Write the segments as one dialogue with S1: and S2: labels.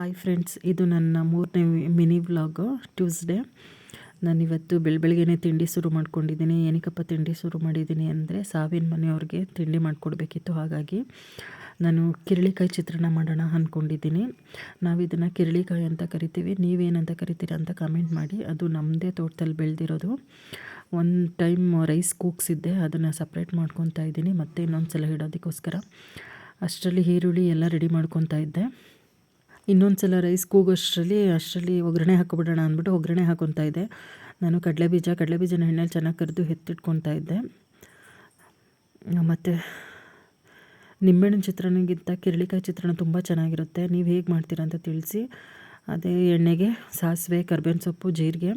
S1: Hi friends ಇದು ನನ್ನ ಮೂರನೇ ಮಿನಿ ವ್ಲಾಗು ಟ್ಯೂಸ್ಡೇ ನಾನಿವತ್ತು ಬೆಳ ಬೆಳಗ್ಗೆನೇ ತಿಂಡಿ ಶುರು ಮಾಡ್ಕೊಂಡಿದ್ದೀನಿ. ಏನಕ್ಕಪ್ಪ ತಿಂಡಿ ಶುರು ಮಾಡಿದ್ದೀನಿ ಅಂದರೆ ಸಾವಿನ ಮನೆಯವ್ರಿಗೆ ತಿಂಡಿ ಮಾಡಿಕೊಡ್ಬೇಕಿತ್ತು. ಹಾಗಾಗಿ ನಾನು ಕಿರಳಿಕಾಯಿ ಚಿತ್ರಾನ್ನ ಮಾಡೋಣ ಅಂದ್ಕೊಂಡಿದ್ದೀನಿ ನಾವು ಇದನ್ನು ಕಿರಳಿಕಾಯಿ ಅಂತ ಕರಿತೀವಿ. ನೀವೇನಂತ ಕರಿತೀರ ಅಂತ ಕಮೆಂಟ್ ಮಾಡಿ. ಅದು ನಮ್ಮದೇ ತೋಟದಲ್ಲಿ ಬೆಳೆದಿರೋದು. ಒಂದು ಟೈಮ್ ರೈಸ್ ಕೂಗ್ಸಿದ್ದೆ ಅದನ್ನು ಸಪ್ರೇಟ್ ಮಾಡ್ಕೊತಾ ಇದ್ದೀನಿ. ಮತ್ತು ಇನ್ನೊಂದು ಸಲ ಇಡೋದಕ್ಕೋಸ್ಕರ ಅಷ್ಟರಲ್ಲಿ ಈರುಳ್ಳಿ ಎಲ್ಲ ರೆಡಿ ಮಾಡ್ಕೊತಾ ಇದ್ದೆ. ಇನ್ನೊಂದು ಸಲ ರೈಸ್ ಕೂಗೋಷ್ಟರಲ್ಲಿ ಅಷ್ಟರಲ್ಲಿ ಒಗ್ಗರಣೆ ಹಾಕೊಬಿಡೋಣ ಅಂದ್ಬಿಟ್ಟು ಒಗ್ಗರಣೆ ಹಾಕೊತಾ ಇದ್ದೆ. ನಾನು ಕಡಲೆ ಬೀಜ ಕಡಲೆ ಬೀಜನ ಎಣ್ಣೆಲಿ ಚೆನ್ನಾಗಿ ಕರೆದು ಎತ್ತಿಟ್ಕೊತಾ ಇದ್ದೆ. ಮತ್ತು ನಿಂಬೆಹಣ್ಣಿನ ಚಿತ್ರಾನ್ನಗಿಂತ ಕಿರಳಿಕಾಯಿ ಚಿತ್ರಾನ್ನ ತುಂಬ ಚೆನ್ನಾಗಿರುತ್ತೆ. ನೀವು ಹೇಗೆ ಮಾಡ್ತೀರಾ ಅಂತ ತಿಳಿಸಿ. ಅದೇ ಎಣ್ಣೆಗೆ ಸಾಸಿವೆ, ಕರ್ಬೇವಿನ ಸೊಪ್ಪು, ಜೀರಿಗೆ.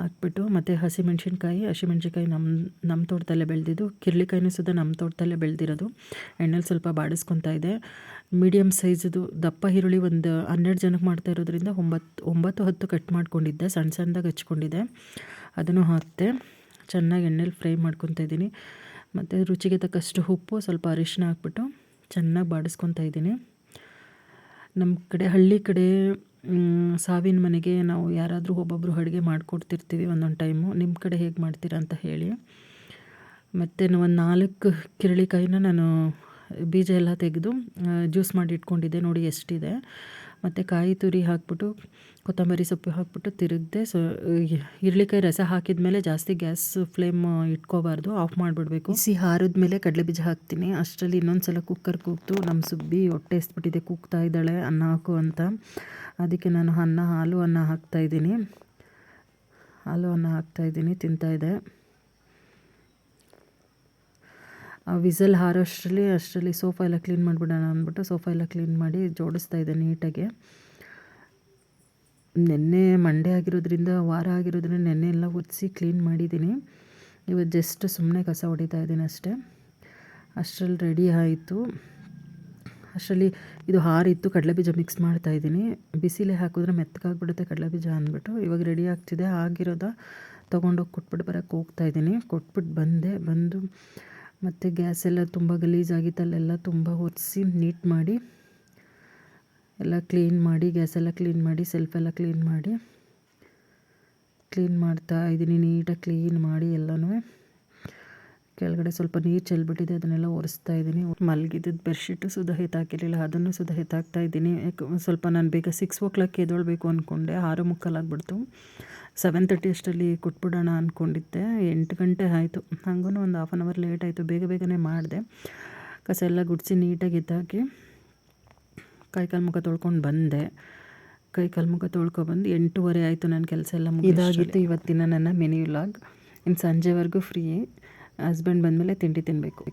S1: ಹಾಕ್ಬಿಟ್ಟು ಮತ್ತು ಹಸಿಮೆಣ್ಸಿನ್ಕಾಯಿ ಹಸಿಮೆಣ್ಸಿನ್ಕಾಯಿ ನಮ್ಮ ನಮ್ಮ ತೋಟದಲ್ಲೇ ಬೆಳೆದಿದ್ದು ಕಿರ್ಳಿಕಾಯಿನೂ ಸುದ ನಮ್ಮ ತೋಟದಲ್ಲೇ ಬೆಳೆದಿರೋದು. ಎಣ್ಣೆಲಿ ಸ್ವಲ್ಪ ಬಾಡಿಸ್ಕೊತಾ ಇದೆ. ಮೀಡಿಯಮ್ ಸೈಜದು ದಪ್ಪ ಈರುಳ್ಳಿ ಒಂದು ಹನ್ನೆರಡು ಜನಕ್ಕೆ ಮಾಡ್ತಾ ಇರೋದ್ರಿಂದ ಒಂಬತ್ತು ಒಂಬತ್ತು ಹತ್ತು ಕಟ್ ಮಾಡ್ಕೊಂಡಿದ್ದೆ ಸಣ್ಣ ಸಣ್ಣದಾಗಿ ಹಚ್ಕೊಂಡಿದ್ದೆ. ಅದನ್ನು ಹಾಕಿದೆ ಚೆನ್ನಾಗಿ ಎಣ್ಣೆಲಿ ಫ್ರೈ ಮಾಡ್ಕೊತಾ ಇದ್ದೀನಿ. ಮತ್ತು ರುಚಿಗೆ ತಕ್ಕಷ್ಟು ಉಪ್ಪು, ಸ್ವಲ್ಪ ಅರಿಶಿನ ಹಾಕ್ಬಿಟ್ಟು ಚೆನ್ನಾಗಿ ಬಾಡಿಸ್ಕೊತಾ ಇದ್ದೀನಿ. ನಮ್ಮ ಕಡೆ, ಹಳ್ಳಿ ಕಡೆ ಸಾವಿನ ಮನೆಗೆ ನಾವು ಯಾರಾದರೂ ಒಬ್ಬೊಬ್ಬರು ಅಡುಗೆ ಮಾಡಿಕೊಡ್ತಿರ್ತೀವಿ ಒಂದೊಂದು ಟೈಮು ನಿಮ್ಮ ಕಡೆ ಹೇಗೆ ಮಾಡ್ತೀರಾ ಅಂತ ಹೇಳಿ. ಮತ್ತು ಒಂದು ನಾಲ್ಕು ಕಿರಳಿಕಾಯಿನ ನಾನು ಬೀಜ ಎಲ್ಲ ತೆಗೆದು ಜ್ಯೂಸ್ ಮಾಡಿ ಇಟ್ಕೊಂಡಿದ್ದೆ. ನೋಡಿ ಎಷ್ಟಿದೆ. ಮತ್ತು ಕಾಯಿ ತುರಿ ಹಾಕ್ಬಿಟ್ಟು, ಕೊತ್ತಂಬರಿ ಸೊಪ್ಪು ಹಾಕ್ಬಿಟ್ಟು ತಿರುಗ್ದೆ, ಸೊ ಇರ್ಳಿಕಾಯಿ ರಸ ಹಾಕಿದ ಮೇಲೆ ಜಾಸ್ತಿ ಗ್ಯಾಸ್ ಫ್ಲೇಮ್ ಇಟ್ಕೋಬಾರ್ದು, ಆಫ್ ಮಾಡಿಬಿಡ್ಬೇಕು. ಸಿ ಹಾರದ ಮೇಲೆ ಕಡಲೆ ಬೀಜ ಹಾಕ್ತೀನಿ. ಅಷ್ಟರಲ್ಲಿ ಇನ್ನೊಂದು ಸಲ ಕುಕ್ಕರ್ ಕೂಗ್ತು ನಮ್ಮ ಸುಬ್ಬಿ ಹೊಟ್ಟೆ ಎಸ್ಬಿಟ್ಟಿದೆ, ಕೂಗ್ತಾ ಇದ್ದಾಳೆ, ಅನ್ನ ಹಾಕು ಅಂತ. ಅದಕ್ಕೆ ನಾನು ಅನ್ನ, ಹಾಲು ಅನ್ನ ಹಾಕ್ತಾಯಿದ್ದೀನಿ ಹಾಲು ಅನ್ನ ಹಾಕ್ತಾಯಿದ್ದೀನಿ ತಿಂತಾಯಿದೆ ವಿಸಲ್ ಹಾರೋಷ್ಟರಲ್ಲಿ ಅಷ್ಟರಲ್ಲಿ ಸೋಫಾ ಎಲ್ಲ ಕ್ಲೀನ್ ಮಾಡಿಬಿಡೋಣ ಅಂದ್ಬಿಟ್ಟು ಸೋಫಾ ಎಲ್ಲ ಕ್ಲೀನ್ ಮಾಡಿ ಜೋಡಿಸ್ತಾ ಇದೆ ನೀಟಾಗಿ. ನೆನ್ನೆ ಮಂಡೇ ಆಗಿರೋದ್ರಿಂದ, ವಾರ ಆಗಿರೋದ್ರಿಂದ ನೆನ್ನೆ ಎಲ್ಲ ಒರೆಸಿ ಕ್ಲೀನ್ ಮಾಡಿದ್ದೀನಿ. ಇವತ್ತು ಜಸ್ಟ್ ಸುಮ್ಮನೆ ಕಸ ಹೊಡಿತಾ ಇದ್ದೀನಿ ಅಷ್ಟೇ. ಅಷ್ಟರಲ್ಲಿ ರೆಡಿ ಆಯಿತು. ಅಷ್ಟರಲ್ಲಿ ಇದು ಹಾರಿತ್ತು ಕಡಲೆಬೀಜ ಮಿಕ್ಸ್ ಮಾಡ್ತಾ ಇದ್ದೀನಿ. ಬಿಸಿಲೇ ಹಾಕಿದ್ರೆ ಮೆತ್ತಗಾಗ್ಬಿಡುತ್ತೆ ಕಡಲೆಬೀಜ ಅಂದ್ಬಿಟ್ಟು. ಇವಾಗ ರೆಡಿ ಆಗ್ತಿದೆ. ಆಗಿರೋದ ತೊಗೊಂಡೋಗಿ ಕೊಟ್ಬಿಟ್ಟು ಬರೋಕ್ಕೆ ಹೋಗ್ತಾ ಇದ್ದೀನಿ. ಕೊಟ್ಬಿಟ್ಟು ಬಂದೆ. ಬಂದು ಮತ್ತು ಗ್ಯಾಸ್ ಎಲ್ಲ ತುಂಬ ಗಲೀಜಾಗಿತ್ತು ಅಲ್ಲೆಲ್ಲ ತುಂಬ ಒರೆಸಿ ನೀಟ್ ಮಾಡಿ, ಎಲ್ಲ ಕ್ಲೀನ್ ಮಾಡಿ ಗ್ಯಾಸೆಲ್ಲ ಕ್ಲೀನ್ ಮಾಡಿ ಸೆಲ್ಫೆಲ್ಲ ಕ್ಲೀನ್ ಮಾಡಿ ಕ್ಲೀನ್ ಮಾಡ್ತಾ ಇದ್ದೀನಿ, ನೀಟಾಗಿ ಕ್ಲೀನ್ ಮಾಡಿ ಎಲ್ಲನೂ ಕೆಳಗಡೆ ಸ್ವಲ್ಪ ನೀರು ಚೆಲ್ಬಿಟ್ಟಿದೆ, ಅದನ್ನೆಲ್ಲ ಒರೆಸ್ತಾ ಇದ್ದೀನಿ. ಮಲಗಿದ್ದು ಬೆಡ್ಶೀಟು ಸುದ ಎತ್ತಾಕಿರಲಿಲ್ಲ ಅದನ್ನು ಸುದ ಎತ್ತಾಕ್ತಾ ಇದ್ದೀನಿ. ಸ್ವಲ್ಪ ನಾನು ಬೇಗ ಸಿಕ್ಸ್ ಓ ಕ್ಲಾಕ್ ಎದ್ದೋಳ್ಬೇಕು ಅಂದ್ಕೊಂಡೆ ಆರು ಮುಕ್ಕಾಲಾಗ್ಬಿಡ್ತು. ಸೆವೆನ್ ತರ್ಟಿ ಅಷ್ಟರಲ್ಲಿ ಕೊಟ್ಬಿಡೋಣ ಅಂದ್ಕೊಂಡಿದ್ದೆ ಎಂಟು ಗಂಟೆ ಆಯಿತು. ಹಂಗೂ ಒಂದು ಹಾಫ್ ಆನ್ ಅವರ್ ಲೇಟ್ ಆಯಿತು. ಬೇಗ ಬೇಗನೆ ಮಾಡಿದೆ. ಕಸ ಎಲ್ಲ ಗುಡಿಸಿ ನೀಟಾಗಿ ಎದ್ದಾಕಿ ಕೈಕಾಲು ಮುಖ ತೊಳ್ಕೊಂಡು ಬಂದೆ. ಕೈ ಕಾಲು ಮುಖ ತೊಳ್ಕೊಬಂದು ಎಂಟೂವರೆ ಆಯಿತು ನನ್ನ ಕೆಲಸ ಎಲ್ಲ ಮುಗಿದಾಗಿತ್ತು ಇವತ್ತಿನ ನನ್ನ ಮೆನಿ ಲಾಗ್ ಇನ್ನು ಸಂಜೆವರೆಗೂ ಫ್ರೀ ಹಸ್ಬೆಂಡ್ ಬಂದಮೇಲೆ ತಿಂಡಿ ತಿನ್ನಬೇಕು